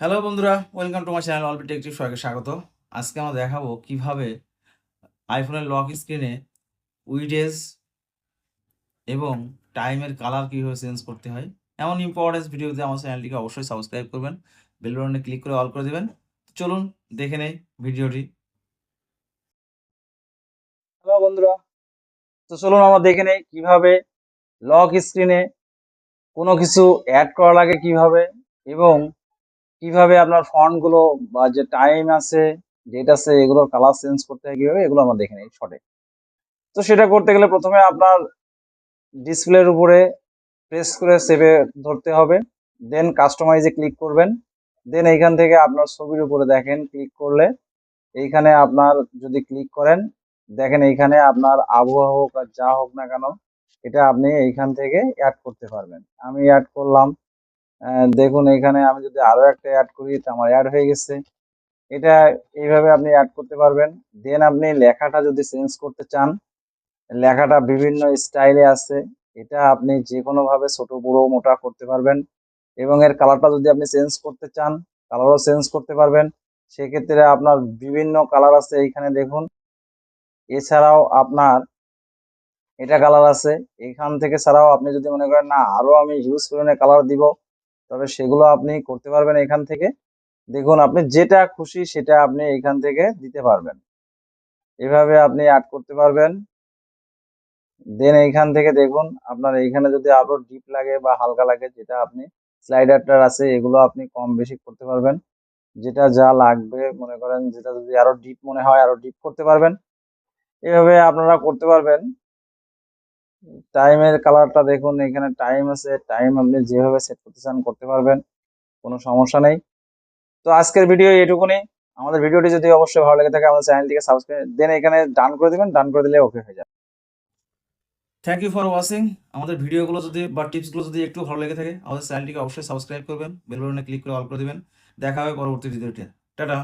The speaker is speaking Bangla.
হ্যালো বন্ধুরা welcome to my channel all Techtive সবাইকে স্বাগত। আজকে আমরা দেখাবো কীভাবে আইফোনের লক স্ক্রিনে উইডেজ এবং টাইমের কালার কীভাবে চেঞ্জ করতে হয়। এমন ইম্পর্টেন্স ভিডিওতে আমার চ্যানেলটিকে অবশ্যই সাবস্ক্রাইব করবেন বেল ক্লিক করে অল করে দেবেন। চলুন, দেখে নেই ভিডিওটি হ্যালো বন্ধুরা, তো চলুন আমরা দেখে নেই কীভাবে লক স্ক্রিনে কোনো কিছু অ্যাড করা লাগে, কীভাবে এবং কীভাবে আপনার ফন্টগুলো বা যে টাইম আছে ডেট আছে, এগুলোর কালার চেঞ্জ করতে হয়, কীভাবে, এগুলো আমরা দেখে নেই শর্টে তো সেটা করতে গেলে প্রথমে আপনার ডিসপ্লের উপরে প্রেস করে সেভে ধরতে হবে। দেন কাস্টমাইজে ক্লিক করবেন। দেন এইখান থেকে আপনার ছবির উপরে দেখেন ক্লিক করলে এইখানে আপনার যদি ক্লিক করেন, দেখেন এইখানে আপনার আবহাওয়া হোক আর যা হোক না কেন, এটা আপনি এইখান থেকে অ্যাড করতে পারবেন। আমি অ্যাড করলাম। দেখুন, এখানে আমি যদি আরও একটা অ্যাড করি, তা আমার অ্যাড হয়ে গেছে। এটা এইভাবে আপনি অ্যাড করতে পারবেন। দেন আপনি লেখাটা যদি চেঞ্জ করতে চান, লেখাটা বিভিন্ন স্টাইলে আছে। এটা আপনি যে কোনো ভাবে ছোট, বড়, মোটা করতে পারবেন। এবং এর কালারটা যদি আপনি চেঞ্জ করতে চান কালারও চেঞ্জ করতে পারবেন। সেক্ষেত্রে আপনার বিভিন্ন কালার আছে এইখানে, দেখুন। এছাড়াও আপনার এটা কালার আছে। এখান থেকে ছাড়াও আপনি যদি মনে করেন, না, আরও আমি হিউজ পরিমাণে কালার দিব। তবে সেগুলো আপনি করতে পারবেন এখান থেকে। দেখুন, আপনি যেটা খুশি সেটা আপনি এখান থেকে দিতে পারবেন। এভাবে আপনি অ্যাড করতে পারবেন। দেন এইখান থেকে দেখুন, আপনার এইখানে যদি আরও ডিপ লাগে বা হালকা লাগে, যেটা আপনি স্লাইডারটার আছে, এগুলো আপনি কম বেশি করতে পারবেন। যেটা যা লাগবে, মনে করেন, যেটা যদি আরও ডিপ মনে হয়, আরও ডিপ করতে পারবেন। এভাবে আপনারা করতে পারবেন। টাইমের কালারটা দেখুন, এখানে টাইম আছে। টাইম আপনি যেভাবে সেট করতে চান করতে পারবেন, কোনো সমস্যা নেই। তো আজকের ভিডিও এটুকুনি। আমাদের ভিডিওটি যদি অবশ্যই ভালো লেগে থাকে, আমাদের চ্যানেলটিকে সাবস্ক্রাইব দেন এখানে ডান করে দিবেন ডান করে দিলে ওকে হয়ে যাবে। থ্যাংক ইউ ফর ওয়াচিং আমাদের ভিডিওগুলো যদি বা টিপসগুলো যদি একটু ভালো লেগে থাকে, আমাদের চ্যানেলটিকে অবশ্যই সাবস্ক্রাইব করবেন বেল বাটনে ক্লিক করে অল করে দেবেন। দেখা হবে পরবর্তী ভিডিওতে টাটা।